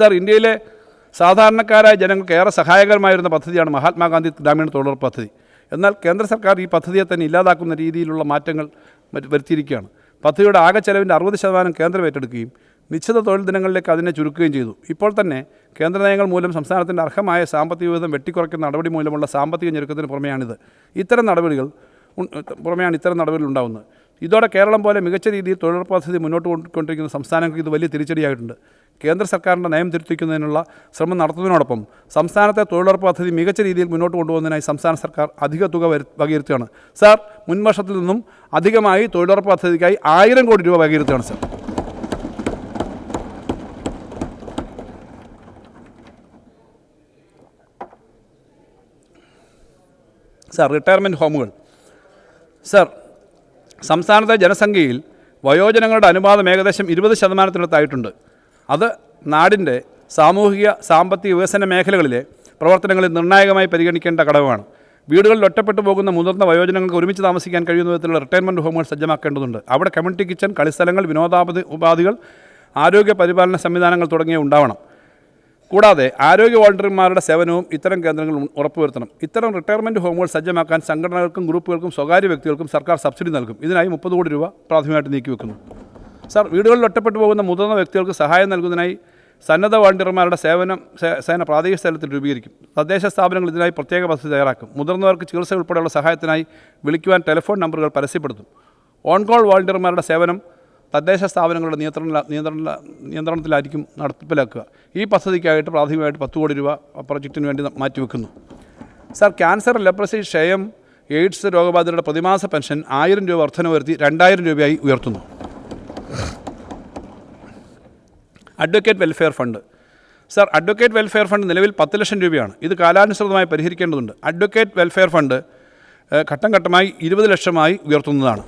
Sir ഇന്ത്യയിലെ സാധാരണക്കാരായ ജനങ്ങൾക്ക് ഏറെ സഹായകരമായിരുന്ന പദ്ധതിയാണ് മഹാത്മാഗാന്ധി ഗ്രാമീണ തൊഴിലുറപ്പ് പദ്ധതി. എന്നാൽ കേന്ദ്ര സർക്കാർ ഈ പദ്ധതിയെ തന്നെ ഇല്ലാതാക്കുന്ന രീതിയിലുള്ള മാറ്റങ്ങൾ മറ്റ് വരുത്തിയിരിക്കുകയാണ്. പദ്ധതിയുടെ ആകെ ചെലവിന്റെ അറുപത് ശതമാനം കേന്ദ്രം ഏറ്റെടുക്കുകയും നിശ്ചിത തൊഴിൽ ദിനങ്ങളിലേക്ക് അതിനെ ചുരുക്കുകയും ചെയ്തു. ഇപ്പോൾ തന്നെ കേന്ദ്ര നയങ്ങൾ മൂലം സംസ്ഥാനത്തിന്റെ അർഹമായ സാമ്പത്തിക വിഹിതം വെട്ടിക്കുറയ്ക്കുന്ന നടപടി മൂലമുള്ള സാമ്പത്തിക ഞെരുക്കത്തിന് പുറമെയാണിത്. ഇത്തരം നടപടികൾ പുറമെയാണ് ഇത്തരം നടപടികൾ ഉണ്ടാകുന്നത് ഇതോടെ കേരളം പോലെ മികച്ച രീതിയിൽ തൊഴിലുറപ്പ് പദ്ധതി മുന്നോട്ട് കൊണ്ടുകൊണ്ടിരിക്കുന്ന സംസ്ഥാനങ്ങൾക്ക് ഇത് വലിയ തിരിച്ചടിയായിട്ടുണ്ട്. കേന്ദ്ര സർക്കാരിന്റെ നയം തിരുത്തിക്കുന്നതിനുള്ള ശ്രമം നടത്തുന്നതിനോടൊപ്പം സംസ്ഥാനത്തെ തൊഴിലുറപ്പ് പദ്ധതി മികച്ച രീതിയിൽ മുന്നോട്ട് കൊണ്ടുപോകുന്നതിനായി സംസ്ഥാന സർക്കാർ അധിക തുക വകയിരുത്തുകയാണ്. സാർ മുൻവർഷത്തിൽ നിന്നും അധികമായി തൊഴിലുറപ്പ് പദ്ധതിക്കായി ആയിരം കോടി രൂപ വകയിരുത്തുകയാണ് സാർ. സാർ റിട്ടയർമെന്റ് ഹോമുകൾ. സാർ സംസ്ഥാനത്തെ ജനസംഖ്യയിൽ വയോജനങ്ങളുടെ അനുപാതം ഏകദേശം ഇരുപത് ശതമാനത്തിനടുത്തായിട്ടുണ്ട്. അത് നാടിന്റെ സാമൂഹിക സാമ്പത്തിക വികസന മേഖലകളിലെ പ്രവർത്തനങ്ങളിൽ നിർണായകമായി പരിഗണിക്കേണ്ട ഘടകമാണ്. വീടുകളിൽ ഒറ്റപ്പെട്ടു പോകുന്ന മുതിർന്ന വയോജനങ്ങൾക്ക് ഒരുമിച്ച് താമസിക്കാൻ കഴിയുന്ന വിധത്തിലുള്ള റിട്ടയർമെന്റ് ഹോമുകൾ സജ്ജമാക്കേണ്ടതുണ്ട്. അവിടെ കമ്മ്യൂണിറ്റി കിച്ചൺ കളിസ്ഥലങ്ങൾ വിനോദാപതി ഉപാധികൾ ആരോഗ്യ പരിപാലന സംവിധാനങ്ങൾ തുടങ്ങിയ ഉണ്ടാവണം. കൂടാതെ ആരോഗ്യ വോളണ്ടിയർമാരുടെ സേവനവും ഇത്തരം കേന്ദ്രങ്ങൾ ഉറപ്പുവരുത്തണം. ഇത്തരം റിട്ടയർമെന്റ് ഹോമുകൾ സജ്ജമാക്കാൻ സംഘടനകൾക്കും ഗ്രൂപ്പുകൾക്കും സ്വകാര്യ വ്യക്തികൾക്കും സർക്കാർ സബ്സിഡി നൽകും. ഇതിനായി മുപ്പത് കോടി രൂപ പ്രാഥമികമായിട്ട് നീക്കിവെക്കുന്നു. സാർ വീടുകളിൽ ഒറ്റപ്പെട്ടു പോകുന്ന മുതിർന്ന വ്യക്തികൾക്ക് സഹായം നൽകുന്നതിനായി സന്നദ്ധ വോളണ്ടിയർമാരുടെ സേവനം സേന പ്രാദേശിക തലത്തിൽ രൂപീകരിക്കും. തദ്ദേശ സ്ഥാപനങ്ങൾ ഇതിനായി പ്രത്യേക പദ്ധതി തയ്യാറാക്കും. മുതിർന്നവർക്ക് ചികിത്സ ഉൾപ്പെടെയുള്ള സഹായത്തിനായി വിളിക്കുവാൻ ടെലിഫോൺ നമ്പറുകൾ പരസ്യപ്പെടുത്തും. ഓൺ കോൾ വോളണ്ടിയർമാരുടെ സേവനം തദ്ദേശ സ്ഥാപനങ്ങളുടെ നിയന്ത്രണ നിയന്ത്രണ നിയന്ത്രണത്തിലായിരിക്കും നടപ്പിലാക്കുക. ഈ പദ്ധതിക്കായിട്ട് പ്രാഥമികമായിട്ട് പത്ത് കോടി രൂപ പ്രൊജക്റ്റിന് വേണ്ടി മാറ്റിവെക്കുന്നു. സാർ ക്യാൻസർ ലെപ്രസി ക്ഷയം എയ്ഡ്സ് രോഗബാധിതരുടെ പ്രതിമാസ പെൻഷൻ ആയിരം രൂപ വർധന വരുത്തി രണ്ടായിരം രൂപയായി ഉയർത്തുന്നു. Advocate welfare fund. Sir advocate welfare fund നിലവിൽ പത്ത് ലക്ഷം രൂപയാണ്. ഇത് കാലാനുസൃതമായി പരിഹരിക്കേണ്ടതുണ്ട്. അഡ്വക്കേറ്റ് വെൽഫെയർ ഫണ്ട് ഘട്ടം ഘട്ടമായി ഇരുപത് ലക്ഷമായി ഉയർത്തുന്നതാണ്.